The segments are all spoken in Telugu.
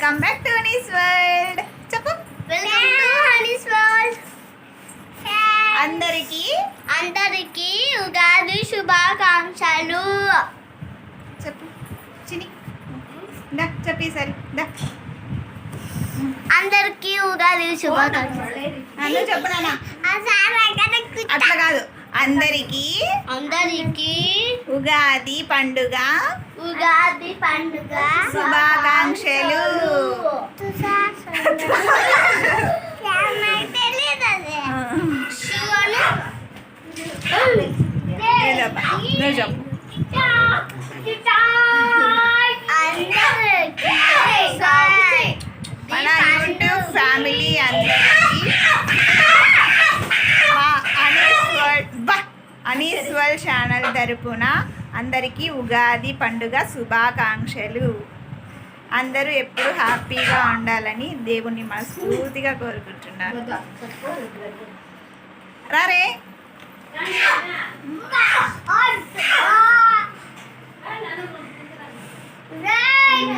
వెల్కమ్ బ్యాక్ టు నీస్ వరల్డ్ చెప్పు. వెల్కమ్ టు హనీస్ వరల్డ్ అందరికీ అందరికీ ఉగాది శుభాకాంక్షలు. చెప్పు. చిని దా చెప్పి సరి దా. అందరికీ ఉగాది శుభాకాంక్షలు. నన్ను చెప్పు నాన్న. అట్లా కాదు. అందరికీ అందరికీ ఉగాది పండుగ ఉగాది పండుగ శుభాకాంక్షలు. ఏదబ్బా, అనీస్ వరల్డ్ ఛానల్ తరపున అందరికీ ఉగాది పండుగ శుభాకాంక్షలు. అందరూ ఎప్పుడు హ్యాపీగా ఉండాలని దేవుణ్ణి మనస్ఫూర్తిగా కోరుకుంటున్నాను రారే.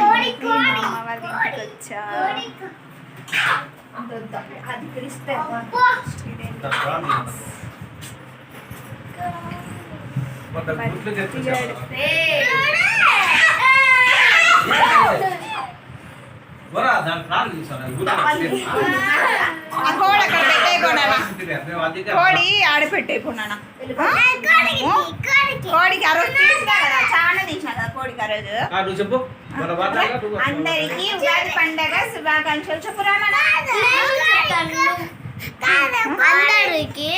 కోడి మా అమ్మ వాళ్ళ ఇంటికి వచ్చా అది పిలిస్తే ఆ కోడి అక్కడ పెట్టేయకున్నానా కోడి ఆడ పెట్టేయకున్నానా కోడికి ఆ రోజు తీసినా కదా చాలా తీసినా కదా కోడికి ఆ రోజు నువ్వు చెప్పు మన మాట్లాడగా నువ్వు అందరికీ ఉగాది పండగ శుభాకాంక్షలు చెప్పురా నాన్న. అందరికి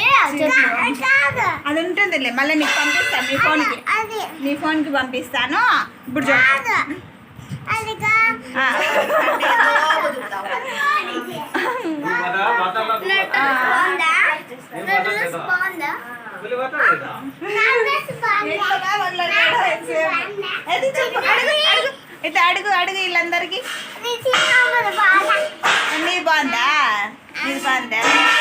అది ఉంటుందిలే మళ్ళీ నీకు పంపిస్తాను నీ ఫోన్కి నీ ఫోన్కి పంపిస్తాను ఇప్పుడు అడుగు అయితే అడుగు అడుగు వీళ్ళందరికీ నీ బాగుందా నీ బాగుందా మా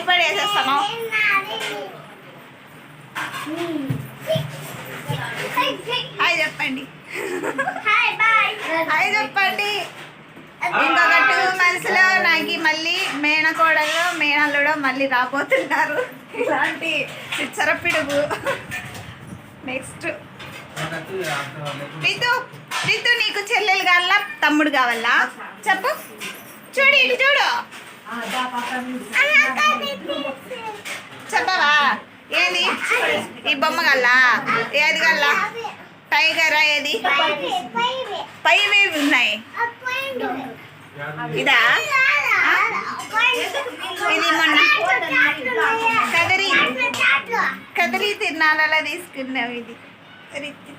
ఏంది వేసేస్తాను హాయ్ చెప్పండి. హాయ్ చెప్పండి. ఇంకొక టూ మంత్స్లో నాకు మళ్ళీ మేనకోడలు మేనల్లుడు మళ్ళీ రాబోతున్నారు. ఇలాంటి చిచ్చరపిడుగు నెక్స్ట్ రితు రితు నీకు చెల్లెలు కావాలా? తమ్ముడు కావాలా? చెప్పు. చూడు ఇటు చూడు. చెప్పవా? ఏది? ఈ బొమ్మ గల్లా? ఏది గల్లా? టైగరా ఏది? పైవేవి ఉన్నాయి. ఇదా? ఇది మొన్న కదిరి కదిరి తిరునాళ్ళలో తీసుకున్నావు ఇది. రితు.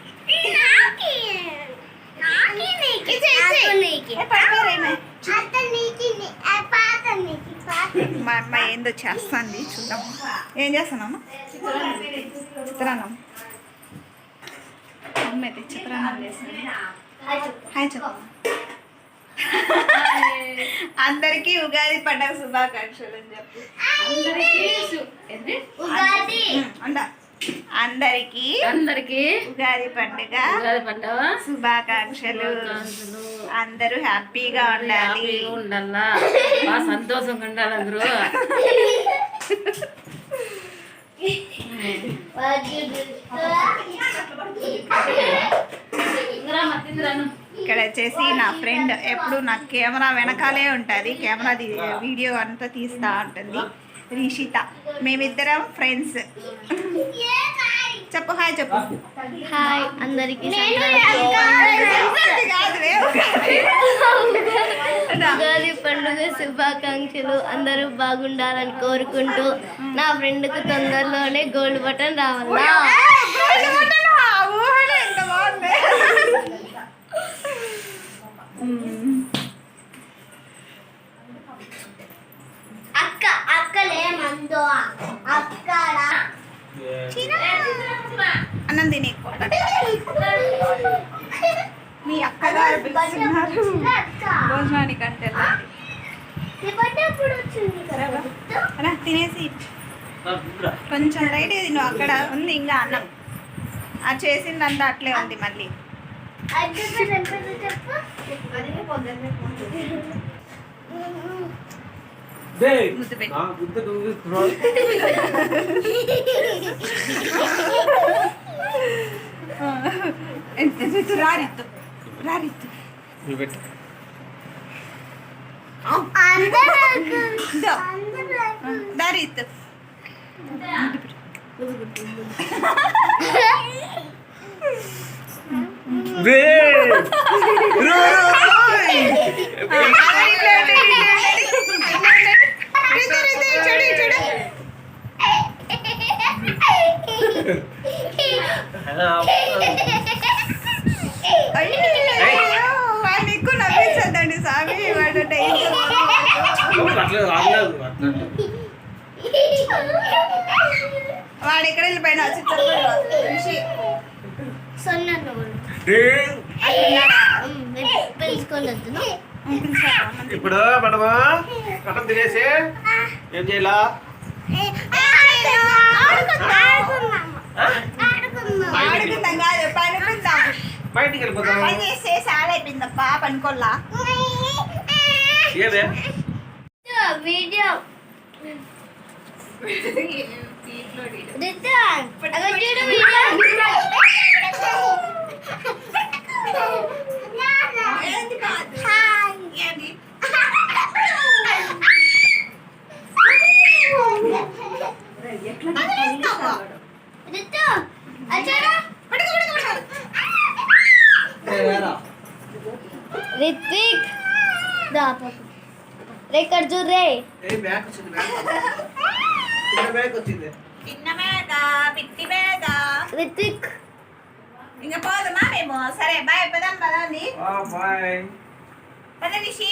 మా అమ్మ ఏందో చేస్తుంది చూద్దాం. ఏం చేస్తున్నాము? చిత్రాన్నం. అమ్మ అయితే చిత్రాన్నం. చేస్తుంది హాయ్ చెప్పు అందరికీ ఉగాది పండుగ శుభాకాంక్షలు అని చెప్పు. అండ అందరికీ అందరికి ఉగాది పండుగ. ఉగాది పండుగ. శుభాకాంక్షలు. అందరూ హ్యాపీగా ఉండాలి. ఉండాలా? బాగా సంతోషంగా ఉండాలి అందరూ. ఇక్కడ వచ్చేసి నా ఫ్రెండ్ ఎప్పుడు నా కెమెరా వెనకాలే ఉంటుంది. కెమెరా వీడియో అంతా తీస్తూ ఉంటుంది. రిషిత. మేమిద్దరం ఫ్రెండ్స్ చెప్పు హాయ్ చెప్పు. హాయ్ అందరికి. ఉగాది పండుగ శుభాకాంక్షలు. అందరూ బాగుండాలని కోరుకుంటూ నా ఫ్రెండ్కి తొందరలోనే గోల్డ్ బటన్ రావాలా గోల్డ్ బటన్ ఆ ఊహనే ఎంత బాగుంది అక్క అక్కలే మందో అక్కడ. అన్నం తిని మీ అక్కగారు పిలుస్తున్నారు. భోజనానికి అంటే తినేసి. కొంచెం లైట్ తిను అక్కడ ఉంది ఇంకా అన్నం. ఆ చేసిందంతా అట్లే ఉంది మళ్ళీ. ముద్దు పెట్టు. ఆ గుద్ద నువ్వు రితు రా రితు రా రితు నువ్వు పెట్టు దో. దా రితు దే అలా ఇట్లా ఉండు, ఇట్లా ఉండు. రితు రితు చూడు చూడు అయ్యో వాడు ఎక్కువ నవ్వించద్దండి స్వామి వాడు డేంజర్ అట్లా రాలేదు అట్లా వాడు ఎక్కడ వెళ్ళిపోయినా చిత్తూరు రిషి పెంచుకోలేదు ఇప్పుడు మనము కటం తినేసి. ఏం చేయాలా? బయటికి వెళ్ళిపోతాం. పని చేస్తే సాల్ అయిపోయిందప్ప పనుకోల్లా ఏమే వీడియో. చూడు వచ్చింది చిన్న మేక పిట్టి మేక రిత్విక్ ఇంకా పోదమా మేము? సరే బాయ్ పదాం పదండి. బాయ్ పద రిషి.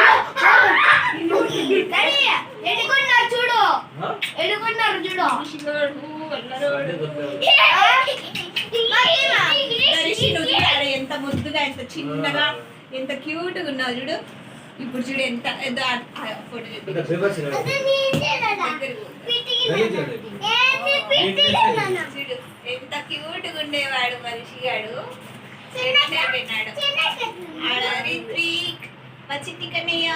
అదే ఎడుకున్నారు చూడు ఎడుకున్నారు చూడు రిషి నువ్వు చూడాలి ఎంత చిన్నగా ఎంత క్యూట్గా ఉన్నావు చూడు. ఇప్పుడు చూడు ఎంత ఎంత ఫోటో చూడు. ఎంత క్యూట్గా ఉండేవాడు మనిషి గాడు కన్నయ్య.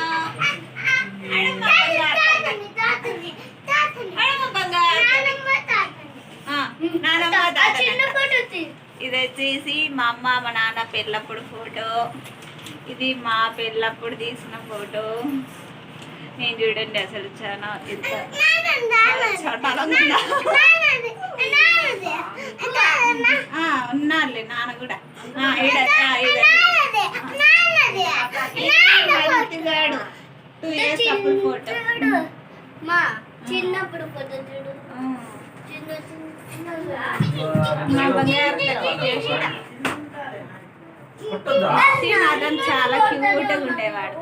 నానమ్మ తాతనంట. ఇది వచ్చేసి మా అమ్మ మా నాన్న పెళ్ళప్పుడు ఫోటో. ఇది మా పెళ్ళప్పుడు తీసిన ఫోటో. నేను చూడండి అసలు చాలా ఎంత ఉన్నారులే నాన్న కూడా. టూ ఇయర్స్ అప్పుడు ఫోటో. చిన్నప్పుడు మా బంగారు శ్రీనాథన్ చాలా క్యూట్గా ఉండేవాడు.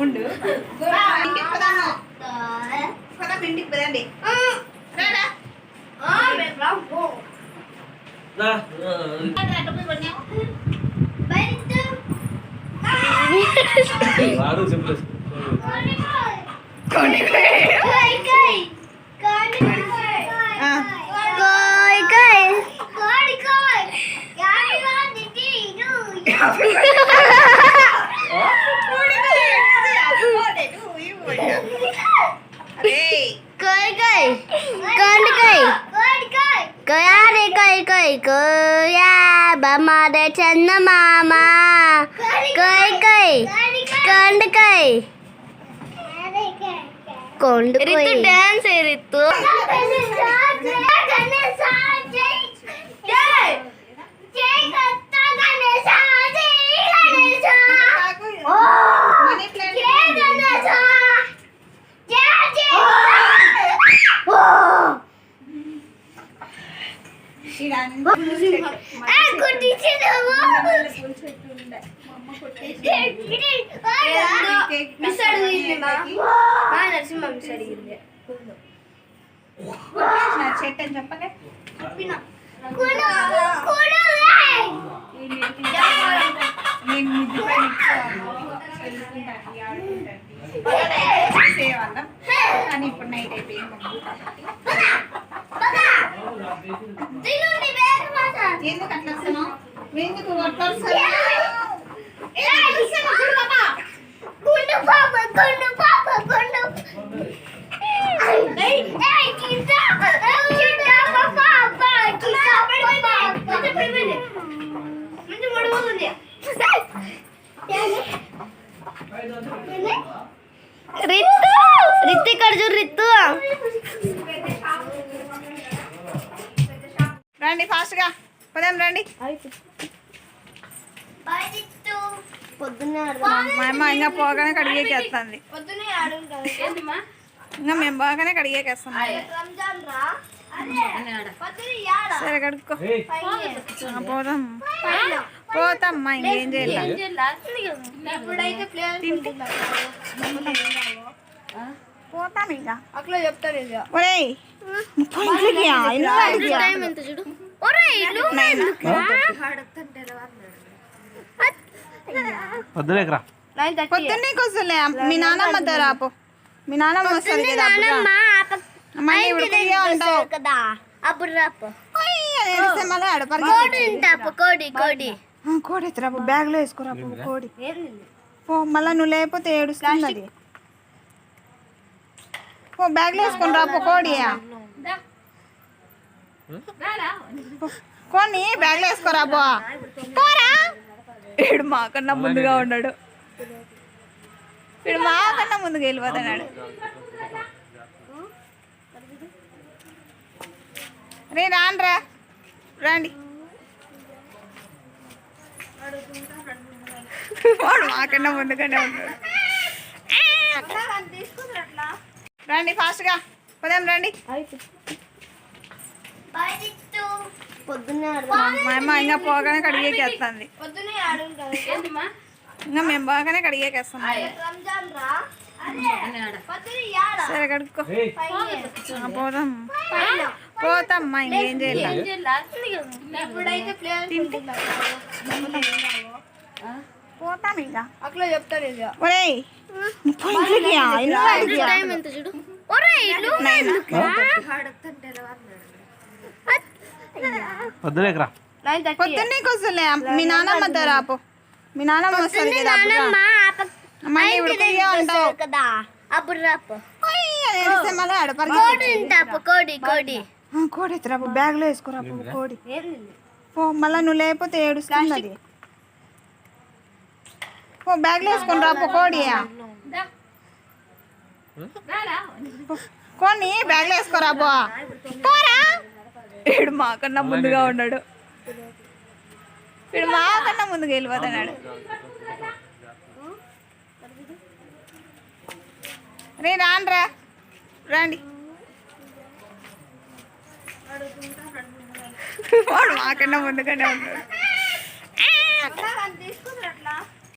ఉండు. ఇంటికి పదండి. నా వాడు மாத சென்ன மாமா கை கை கண்டு கை రితు డాన్స్ ఏ రితు మనీ ప్లాంట్ ఇదంతా మిస్ అడిగింది మా మా నరసింహ మిస్ అడిగింది చెట్టు అని చెప్పలే నేను మిద్ది పైన చేసేవాళ్ళం కానీ ఇప్పుడు నైట్ అయిపోయింది ఎందుకు అట్లా వస్తున్నావు? ఎందుకు అట్లా వస్తున్నావు? రిత్తు రిత్తు ఇక్కడ చూడు రిత్తు రండి ఫాస్ట్గా పదాం రండి. పొద్దున్నే మా అమ్మ ఇంకా పోగానే కడిగేకేస్తుంది. ఇంకా మేము బాగానే కడిగేకేస్తాం సరే కడుక్కో. ఆ, పోదాం. పోతామ్మా ఇంకేం చేయాలి? పోతాం ఇక. అట్లా చెప్తారు ఇక. ఒరేయ్ ముప్పై ఇంట్లోకి ఆ, ఇల్లు వాడికి ఆ. ఎంత చూడు ఒరే ఇల్లు వద్దులేకరా పొద్దున్నే కూర్చోలే మీ నాన్నమ్మ తో రాపో మీ నాన్నమ్మ వస్తుంది కదా అప్పుడు రాపు. కోడి కోడి కోడి. ఎత్తురాపు బ్యాగ్లో కోడి. పో మళ్ళీ నువ్వు లేకపోతే ఏడుస్తుంది అది. పో బ్యాగ్లో వేసుకొని రాపో కోడి. పో, కోడిని బ్యాగ్లో వేసుకోరా పో. పోరా. వీడు మాకన్నా ముందుగా ఉన్నాడు. వీడు మాకన్నా ముందుకు వెళ్ళిపోతున్నాడు రే రాండ్రా రండి. వాడు మాకన్నా ముందుగానే ఉన్నాడు. రండి ఫాస్ట్గా పదాం రండి. మా అమ్మ ఇంకా పోగానే కడిగేకేస్తుంది ఇంకా మేము బాగానే కడిగేకేస్తాం సరే కడుక్కో. ఆ, పోదాం. పోతామ్మా ఇంకేం చేయాలి? పోతాం ఇక. అట్లా చెప్తారు ఇక. ఒరేయ్ ముప్పై ఇంట్లోకి ఆ, ఇల్లు వాడికి ఆ. ఎంత చూడు ఒరే ఇల్లు వద్దులేకరా పొద్దున్నే కూర్చోలే మీ నాన్నమ్మ తో రాపో మీ వస్తుంది కదా. మళ్ళీ ఉడికిగా ఉంటావు కదా అప్పుడు రాపు ఏడిస్తే మళ్ళీ ఆడ పరిగెత్తి. తింటాపు కోడి కోడి కోడి ఎత్తురాపు బ్యాగ్లో వేసుకోరా పో, కోడి పో మళ్ళీ నువ్వు లేకపోతే ఏడుస్తుంది అది పో బ్యాగ్లో వేసుకొని రాపో కోడి పో, కోడిని బ్యాగ్లో వేసుకోరా పో పోరా వీడు మాకన్నా ముందుగా ఉన్నాడు. వీడు మాకన్నా ముందుకు వెళ్ళిపోతున్నాడు రే రాండ్రా రండి. వాడు మాకన్నా ముందుగానే ఉన్నాడు.